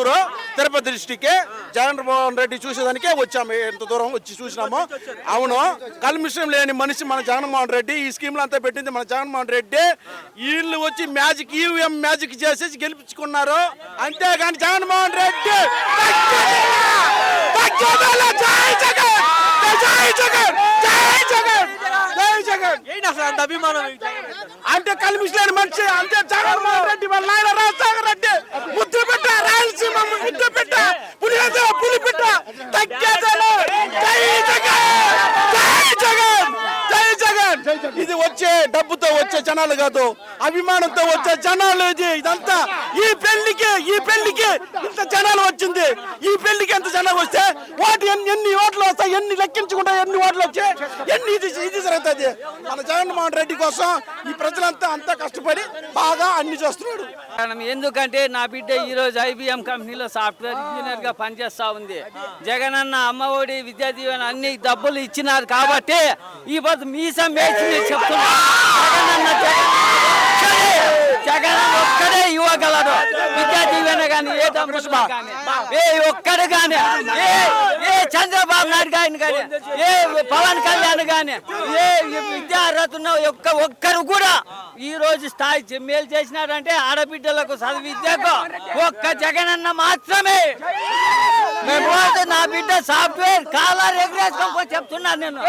Chittoor Tirupati district Jaganmohan Reddy చూసేదానికే వచ్చాము. ఎంత దూరం వచ్చి చూసినాము. అవును కల్మిషం లేని మనిషి మన జగన్మోహన్ రెడ్డి. ఈ స్కీమ్లు అంతా పెట్టింది మన జగన్మోహన్ రెడ్డి. వీళ్ళు వచ్చి మ్యాజిక్ ఈవీఎం మ్యాజిక్ చేసేసి గెలిపించుకున్నారు. అంతేగాని జగన్మోహన్ రెడ్డి? అంటే కల్మిషలేని మనిషి అంతే జగన్మోహన్ రెడ్డి వాళ్ళ ఇది వచ్చే డబ్బుతో వచ్చే జనాలు కాదు అభిమానంతో వచ్చే జనాలు ఇది ఇదంతా ఈ పెళ్ళికి ఈ పెళ్ళికి ఇంత జనాలు వచ్చింది. ఈ పెళ్ళికి ఎంత జనం వస్తే వాటి ఎన్ని ఎన్ని ఓట్లు వస్తాయి ఎన్ని లెక్కించకుండా ఎన్ని ఓట్లు వచ్చాయి ఎన్ని ఇది ఇది జరుగుతుంది. మన జగన్మోహన్ రెడ్డి కోసం ఈ ప్రజలంతా అంతా కష్టపడి బాగా అన్ని చేస్తున్నాడు. కారణం ఎందుకంటే నా బిడ్డ ఈ రోజు ఐబిఎం కంపెనీలో సాఫ్ట్వేర్ ఇంజనీర్గా పనిచేస్తా ఉంది. జగన్ అన్న అమ్మఒడి విద్యా దీవెన అన్ని డబ్బులు ఇచ్చినారు కాబట్టి ఈ పొద్దు మీసం వేసి చెప్తున్నా. జగన్ ఒక్కడే, జగనన్న ఒక్కడే ఇవ్వగలడు. విద్యా కానీ ఏ కానీ ఏ ఒక్కడు కానీ ఏ ఏ చంద్రబాబు నాయుడు గారిని కానీ ఏ పవన్ కళ్యాణ్ కానీ ఏ విద్యార్హత ఉన్న ఒక్క ఒక్కరు కూడా ఈ రోజు స్థాయి మేలు చేసినారంటే ఆడబిడ్డలకు చదువు విద్యకు ఒక్క జగనన్న మాత్రమే. నా బిడ్డ సాఫ్ట్వేర్ కాలర్ ఎగరేసుకొని చెప్తున్నాను నేను.